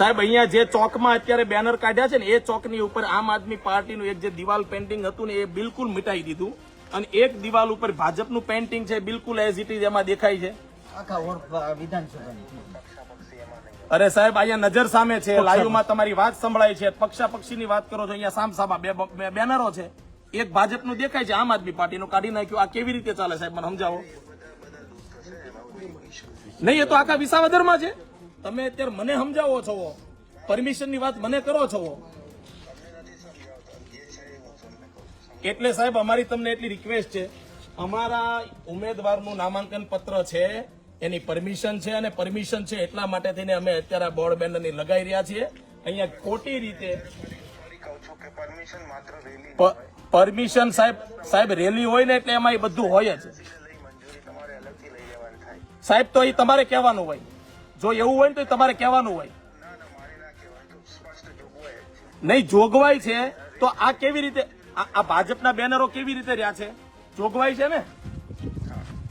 સાહેબ અહીંયા જે ચોકમાં અત્યારે બેનર કાઢ્યા છે ને એ ચોકની ઉપર આમ આદમી પાર્ટીનું એક જે દિવાલ પેન્ટિંગ હતું ને એ બિલકુલ મિટાઈ દીધું. અને એક દિવાલ ઉપર ભાજપનું પેન્ટિંગ છે બિલકુલ એઝ ઇટ ઇઝ એમાં દેખાય છે. અરે સાહેબ અહીંયા નજર સામે છે લાઈવમાં તમારી વાત સંભળાય છે પક્ષા પક્ષીની વાત કરો છો અહીંયા સામસામા બે બે બેનરો છે. એક ભાજપનું દેખાય છે આમ આદમી પાર્ટીનું. કાઢી નાખ્યું. આ કેવી રીતે ચાલે સાહેબ મને સમજાવો? નહીં એ તો આખા વિસાવદરમાં છે. તમે અત્યારે મને સમજાવો છો, પરમિશનની વાત મને કરો છો. એટલે સાહેબ, અમારી તમને એટલી રિક્વેસ્ટ છે. અમારા ઉમેદવારનું નામાંકન પત્ર છે, એની પરમિશન છે અને પરમિશન છે એટલા માટે થઈને અમે અત્યારે આ બોર્ડ બેનરની લગાવી રહ્યા છીએ. અહીંયા ખોટી રીતે પરમિશન સાહેબ સાહેબ રેલી હોય ને એટલે એમાં એ બધું હોય જ. સાહેબ, તો એ તમારે કહેવાનું હોય. જો એવું હોય ને તો તમારે કહેવાનું હોય. નહીં, જોગવાઈ છે. તો આ કેવી રીતે, આ ભાજપના બેનરો કેવી રીતે રહ્યા છે? જોગવાઈ છે ને?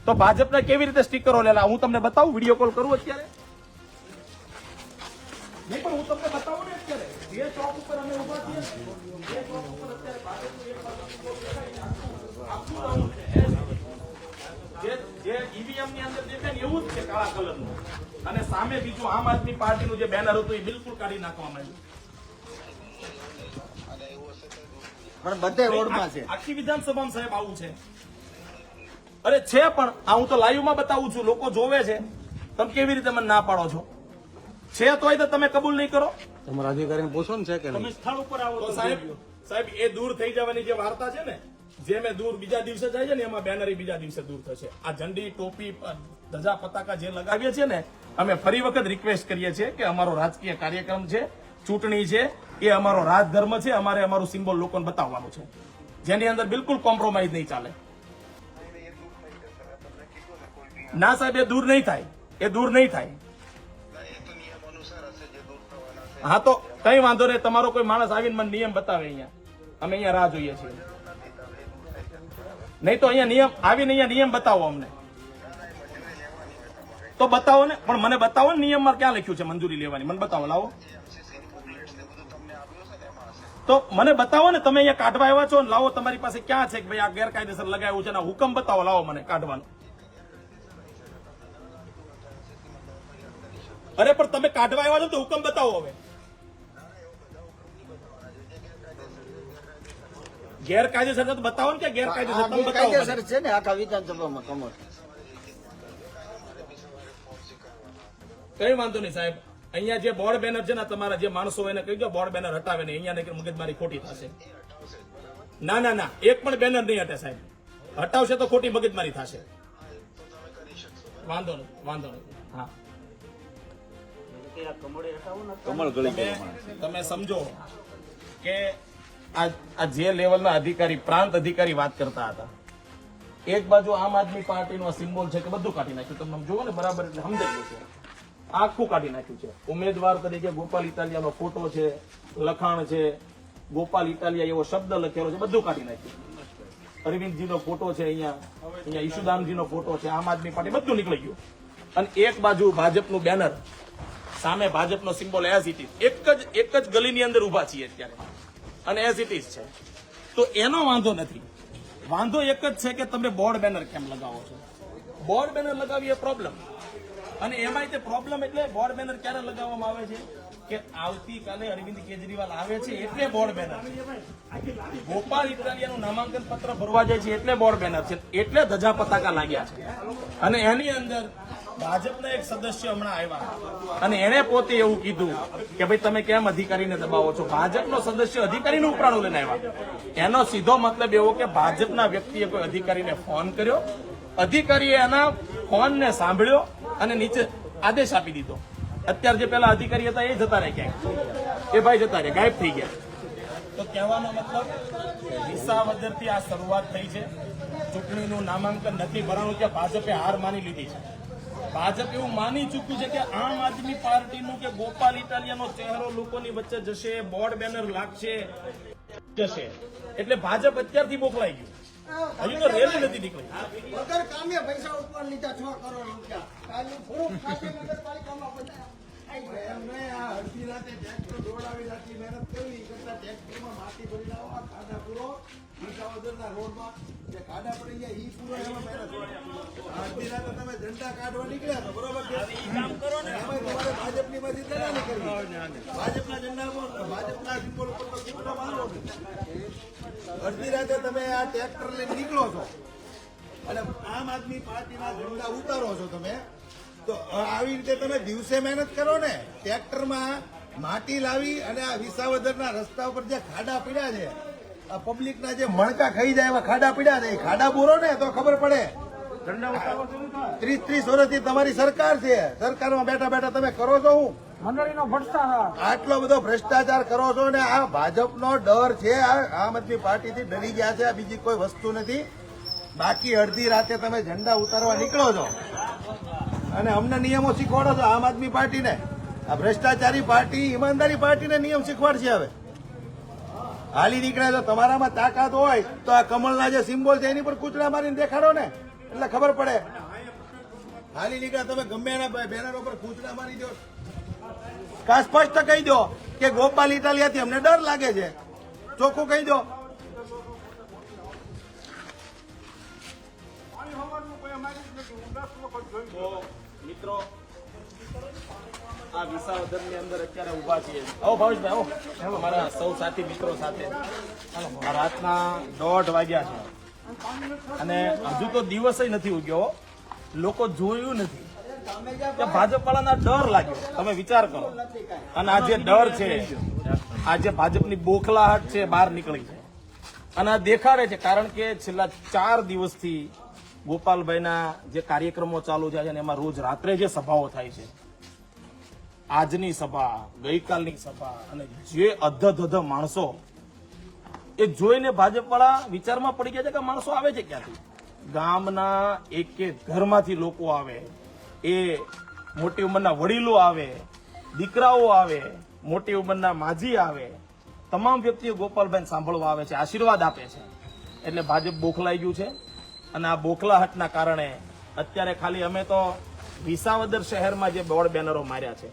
તો ભાજપના કેવી રીતે સ્ટીકરો લેલા? હું તમને બતાવું, વીડિયો કોલ કરું અત્યારે? નહીં, પણ હું તમને બતાવું ને અત્યારે. જે ચોક ઉપર અમે ઊભા છીએ. જે ચોક ઉપર અત્યારે ભાજપનું એક બાજુ દેખાય છે, આખું round છે. જે જે ઈવીએમની અંદર દેખાય ને એવું જ છે કાળા કલરનું અને સામે બીજું આમ આદમી પાર્ટીનું જે બેનર હતું એ બિલકુલ કાઢી નાખવામાં આવ્યું. પણ બધે રોડમાં છે. આખી વિધાનસભામાં સાહેબ આવું છે. અરે છે પણ આ હું તો લાઈવમાં બતાવું છું લોકો જોવે છે. તમે કેવી રીતે મને ના પાડો છો? છે તોય તો તમે કબૂલ નહીં કરો. તમારા અધિકારીને પૂછો ને છે કે તમે સ્થળ ઉપર આવો તો સાહેબ સાહેબ એ દૂર થઈ જવાની જે વાર્તા છે ને જે મેં દૂર બીજા દિવસે જાય છે ને એમાં બેનર બીજા દિવસે દૂર થશે. આ ઝંડી ટોપી ધજા પતાકા જે લગાવીએ છીએ ને, અમે ફરી વખત રિક્વેસ્ટ કરીએ છીએ કે અમારો રાજકીય કાર્યક્રમ છે, ચૂંટણી છે, એ અમારો રાજધર્મ છે, અમારે અમારું સિમ્બોલ લોકોને બતાવવાનું છે. જેની અંદર બિલકુલ કોમ્પ્રોમાઇઝ નહીં ચાલે. ના સાહેબ, એ દૂર નહીં થાય. એ દૂર નહીં થાય. હા તો કઈ વાંધો નહીં, તમારો કોઈ માણસ આવીને મને નિયમ બતાવે અહીંયા. અમે અહીંયા રાહ જોઈએ છીએ. નહીં તો અહીંયા નિયમ, આવીને અહીંયા નિયમ બતાવો અમને. તો બતાવો ને. પણ મને બતાવો ને નિયમમાં ક્યાં લખ્યું છે મંજૂરી લેવાની. મને બતાવો, લાવો. તો મને બતાવો ને, તમે અહીંયા કાઢવા આવ્યા છો ને, લાવો તમારી પાસે ક્યાં છે કે ભાઈ આ ગેરકાયદેસર લગાવ્યું છે હુકમ બતાવો, લાવો મને કાઢવાનું. અરે, પણ તમે કાઢવા આવ્યા છો તો હુકમ બતાવો હવે. ગેરકાયદેસર બતાવો ને કે ગેરકાયદેસર. તમે બતાવો છે ને, આખા વિધાનસભામાં કમર કઈ વાંધો નહીં સાહેબ. અહીંયા જે બોર્ડ બેનર છે ને તમારા જે માણસો એને કહી દો બોર્ડ બેનર હટાવે નહીં અહીંયા નહીં મગજમારી ખોટી થશે. ના ના ના એક પણ બેનર નહીં હટે સાહેબ. હટાવશે તો ખોટી મગજમારી થશે. વાંધો નહીં વાંધો નહીં. હા. કમળ ગળી તમે સમજો કે આ જે લેવલના અધિકારી પ્રાંત અધિકારી વાત કરતા હતા એક બાજુ આમ આદમી પાર્ટીનો સિમ્બોલ છે કે બધું કાઢી નાખ્યું. તમે જુઓ ને બરાબર એટલે ગયું જશે આખું કાઢી નાખ્યું છે. ઉમેદવાર તરીકે ગોપાલ ઇટાલિયાનો ફોટો છે, લખાણ છે, ગોપાલ ઇટાલિયા એવો શબ્દ લખેલો છે, બધું કાઢી નાખ્યું. અરવિંદજીનો ફોટો છે અહીંયા અહીંયા ઈશુદાનજીનો ફોટો છે, આમ આદમી પાર્ટી, બધું નીકળી ગયું. અને એક બાજુ ભાજપનું બેનર સામે ભાજપનો સિમ્બોલ એઝ ઇટ ઇઝ એક જ એક જ ગલીની અંદર ઊભા છીએ અત્યારે. અને એઝ ઇટ ઇઝ છે. તો એનો વાંધો નથી. વાંધો એક જ છે કે તમે બોર્ડ બેનર કેમ લગાવો છો? બોર્ડ બેનર લગાવીએ પ્રોબ્લેમ અને એમાંય તે પ્રોબ્લેમ એટલે બોર્ડ બેનર ક્યારે લગાવવામાં આવે છે? કે આવતીકાલે અરવિંદ કેજરીવાલ આવે છે એટલે બોર્ડ બેનર ગોપાલ ઇટાલિયાનું નામાંકન પત્ર ભરવા જાય છે એટલે બોર્ડ બેનર છે, એટલે ધજા પતાકા લાગ્યા છે. અને એની અંદર ભાજપના એક સદસ્ય હમણાં આવ્યા. અને એણે પોતે એવું કીધું કે ભાઈ તમે કેમ અધિકારીને દબાવો છો? ભાજપનો સદસ્ય અધિકારીનું ઉપરાણું લઈને આવ્યા. એનો સીધો મતલબ એવો કે ભાજપના વ્યક્તિએ કોઈ અધિકારીને ફોન કર્યો. અધિકારીએ એના ફોનને સાંભળ્યો. અને નીચે આદેશ આપી દીધો. અત્યારે જે પેલા અધિકારી હતા એ જતા રહ્યા ક્યાંક. એ ભાઈ જતા રહ્યા, ગાયબ થઈ ગયા. તો કહેવાનો મતલબ, વિસાવદરથી આ શરૂઆત થઈ છે. ચૂંટણીનું નામાંકન નથી ભરાણું કે ભાજપે હાર માની લીધી છે. ભાજપ એવું માની ચૂક્યું છે કે આમ આદમી પાર્ટીનું કે ગોપાલ ઇટાલિયાનો ચહેરો લોકોની વચ્ચે જશે, બોર્ડ બેનર લાગશે. જશે. એટલે ભાજપ અત્યારથી મોકલાઈ ગયું. હજુ તો રેલ નથી નીકળી. વગર કામે પૈસા ઉપર લીધા છ કરોડ રૂપિયા. કાલે થોડુંક ખાતે નગરપાલિકામાં બધા એમને આ અડધી રાતે ટ્રેક્ટર દોડાવી રાખી મહેનત કરવી કરતા ટ્રેક્ટરમાં માટી ભરી લાવો આ ખાડા પૂરો. વિસાવદરના રોડમાં જે ખાડા પડી ગયા ઈ પૂરો એમાં મહેનત અડધી રાતે તમે ઝંડા કાઢવા નીકળ્યા તો બરોબર કામ કરો ને. એમાંય તમારે ભાજપની માંથી દલાલી કરવી ભાજપના ઝંડા પર ભાજપના સિમ્બોલ ઉપર તો મારવો નહીં. અડધી રાતે તમે આ ટ્રેક્ટર લઈને નીકળો છો. અને આમ આદમી પાર્ટીના ઝંડા ઉતારો છો તમે. તો આવી રીતે તમે દિવસે મહેનત કરો ને, ટ્રેક્ટરમાં માટી લાવી અને આ વિસાવદરના રસ્તા ઉપર જે ખાડા પીડ્યા છે, આ પબ્લિકના જે મણકા ખાઈ જાય એવા ખાડા પીડ્યા છે, એ ખાડા બોરો ને, તો ખબર પડે. ત્રીસ ત્રીસ વર્ષથી તમારી સરકાર છે. સરકારમાં બેઠા બેઠા તમે કરો છો હું? મંડળીનો ભ્રષ્ટાચાર. આટલો બધો ભ્રષ્ટાચાર કરો છો ને આ ભાજપનો ડર છે. આ આમ આદમી પાર્ટીથી ડરી ગયા છે. આ બીજી કોઈ વસ્તુ નથી. બાકી અડધી રાતે તમે ઝંડા ઉતારવા નીકળો છો. અને અમને નિયમો શીખવાડો છો આમ આદમી પાર્ટીને. આ ભ્રષ્ટાચારી પાર્ટી ઈમાનદારી પાર્ટીને નિયમ શીખવાડશે હવે. હાલી નીકળ્યા છો તમારામાં તાકાત હોય તો આ કમળના જે સિમ્બોલ છે એની પર કૂચડા મારીને દેખાડો ને. એટલે ખબર પડે. હાલી નીકળ્યા તમે ગમે એના બેનર ઉપર કૂચડા મારી દો. કા સ્પષ્ટ કહી દો કે ગોપાલ ઇટાલિયાથી અમને ડર લાગે છે? ચોખ્ખું કહી દો. મિત્રો, આ વિસાવદરની અંદર અત્યારે ઊભા છીએ. સૌ સાથી મિત્રો સાથે. રાતના દોઢ વાગ્યા છે. અને હજુ તો દિવસ નથી ઉગ્યો લોકો જોયું નથી. કે ભાજપ વાળાના ડર લાગ્યો. તમે વિચાર કરો. અને આ જે ડર છે, આ જે ભાજપની બોખલાહટ છે બહાર નીકળી છે. અને આ દેખાડે છે, કારણ કે છેલ્લા ચાર દિવસથી ગોપાલભાઈના જે કાર્યક્રમો ચાલુ થાય છે અને એમાં રોજ રાત્રે જે સભાઓ થાય છે, આજની સભા, ગઈકાલની સભા, અને જે અધધ માણસો એ જોઈને ભાજપ વાળા વિચારમાં પડી ગયા છે કે માણસો આવે છે ક્યાંથી? ગામના એક એક ઘરમાંથી લોકો આવે, એ મોટી ઉંમરના વડીલો આવે, દીકરાઓ આવે, મોટી ઉંમરના માજી આવે, તમામ વ્યક્તિઓ ગોપાલભાઈ સાંભળવા આવે છે, આશીર્વાદ આપે છે. એટલે ભાજપ બોખલાઈ ગયું છે અને આ બોખલાહટના કારણે અત્યારે ખાલી અમે તો વિસાવદર શહેરમાં જે બોર્ડ બેનરો માર્યા છે,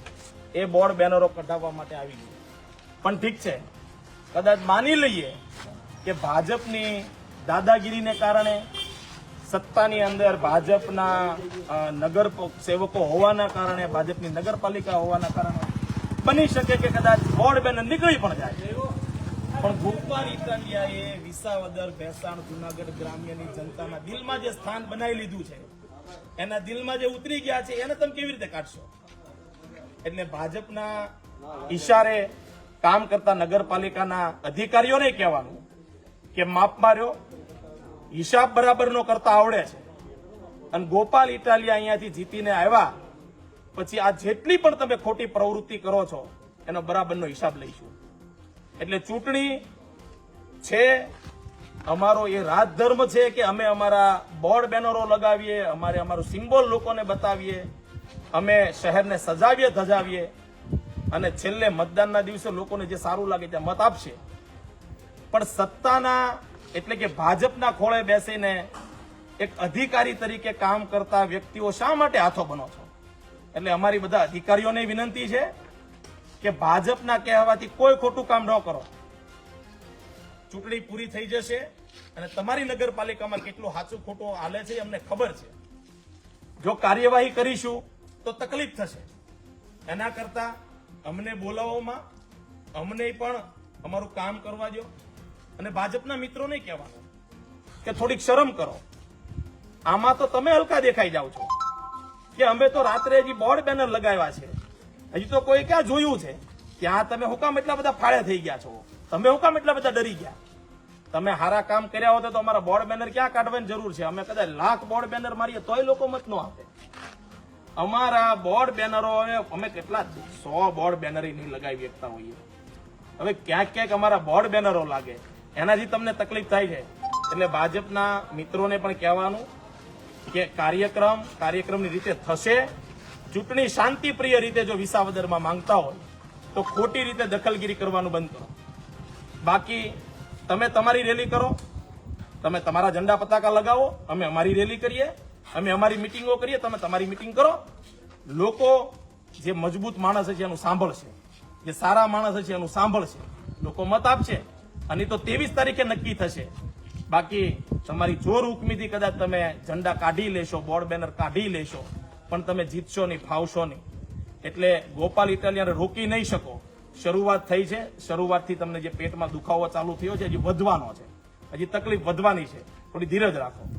એ બોર્ડ બેનરો કઢાવવા માટે આવી ગયું. પણ ઠીક છે કદાચ માની લઈએ કે ભાજપની દાદાગીરીને કારણે સત્તાની અંદર ભાજપના નગર સેવકો હોવાના કારણે, ભાજપની નગરપાલિકા હોવાના કારણે બની શકે કે કદાચ બોર્ડ બેનર નીકળી પણ જાય. પણ ગોપાલ ઇટાલિયાએ વિસાવદર, ભેસાણ, જુનાગઢ ગ્રામ્યની જનતાના દિલમાં જે સ્થાન બનાવી લીધું છે, એના દિલમાં જે ઉતરી ગયા છે, એને તમે કેવી રીતે કાઢશો? એટલે ભાજપના ઈશારે કામ કરતા નગરપાલિકાના અધિકારીઓને કહેવાનું કે માપ માર્યો, હિસાબ બરાબરનો કરતા આવડે છે. અને ગોપાલ ઇટાલિયા અહીંયાથી જીતીને આવ્યા, પછી આ જેટલી પણ તમે ખોટી પ્રવૃત્તિ કરો છો, એનો બરાબરનો હિસાબ લઈશું. એટલે ચૂંટણી છે, અમારો એ રાજધર્મ છે કે અમે અમારા બોર્ડ બેનરો લગાવીએ, અમારે અમારું સિમ્બોલ લોકોને બતાવીએ, અમે શહેરને સજાવીએ, ધજાવીએ. અને છેલ્લે મતદાનના દિવસે લોકોને જે સારું લાગે ત્યાં મત આપશે. પણ સત્તાના એટલે કે ભાજપના ખોળે બેસીને એક અધિકારી તરીકે કામ કરતા વ્યક્તિઓ શા માટે હાથો બનો છો? એટલે અમારી બધા અધિકારીઓને વિનંતી છે કે ભાજપના કહેવાથી કોઈ ખોટું કામ ન કરો. ચૂંટણી પૂરી થઈ જશે અને તમારી નગરપાલિકામાં કેટલું સાચું ખોટું હાલે છે અમને ખબર છે. જો કાર્યવાહી કરીશું તો તકલીફ થશે. એના કરતા અમને બોલાવવામાં અમને પણ અમારું કામ કરવા દો અને ભાજપના મિત્રોને કહેવાનું કે થોડીક શરમ કરો. આમાં તો તમે હલકા દેખાઈ જાઓ છો. કે અમે તો રાત્રે હજી બોર્ડ બેનર લગાવ્યા છે. હજી તો કોઈ ક્યાં જોયું છે ત્યાં તમે હુકામ એટલા બધા ફાળે થઈ ગયા છો? તમે હુકામ એટલા બધા ડરી ગયા? તમે સારા કામ કર્યા હોત તો અમારા બોર્ડ બેનર ક્યાં કાઢવાની જરૂર છે? અમે કદાચ લાખ બોર્ડ બેનર મારીએ તોય લોકો મત ન આપે. અમારા બોર્ડ બેનરો અમે કેટલા સો બોર્ડ બેનર લગાવી શકતા હોઈએ. હવે ક્યાંક ક્યાંક અમારા બોર્ડ બેનરો લાગે. એનાથી તમને તકલીફ થાય છે. એટલે ભાજપના મિત્રોને પણ કહેવાનું કે કાર્યક્રમ કાર્યક્રમની રીતે થશે. ચૂંટણી શાંતિપ્રિય રીતે જો વિસાવદરમાં માંગતા હોય, તો ખોટી રીતે દખલગીરી કરવાનું બંધ કરો. બાકી તમે તમારી રેલી કરો. તમે તમારા ઝંડા પતાકા લગાવો. અમે અમારી રેલી કરીએ. અમે અમારી મિટિંગો કરીએ, તમે તમારી મિટિંગ કરો. લોકો જે મજબૂત માણસ છે એનું સાંભળશે. જે સારા માણસ છે એનું સાંભળશે. લોકો મત આપશે. અને તો ત્રેવીસ તારીખે નક્કી થશે. બાકી તમારી જોર હુકમીથી કદાચ તમે ઝંડા કાઢી લેશો બોર્ડ બેનર કાઢી લેશો, પણ તમે જીતશો નહીં, ફાવશો નહીં. એટલે ગોપાલ ઇટાલિયન રોકી નહીં શકો. શરૂઆત થઈ છે. શરૂઆતથી તમને જે પેટમાં દુખાવો ચાલુ થયો છે, હજી વધવાનો છે. હજી તકલીફ વધવાની છે. થોડી ધીરજ રાખો.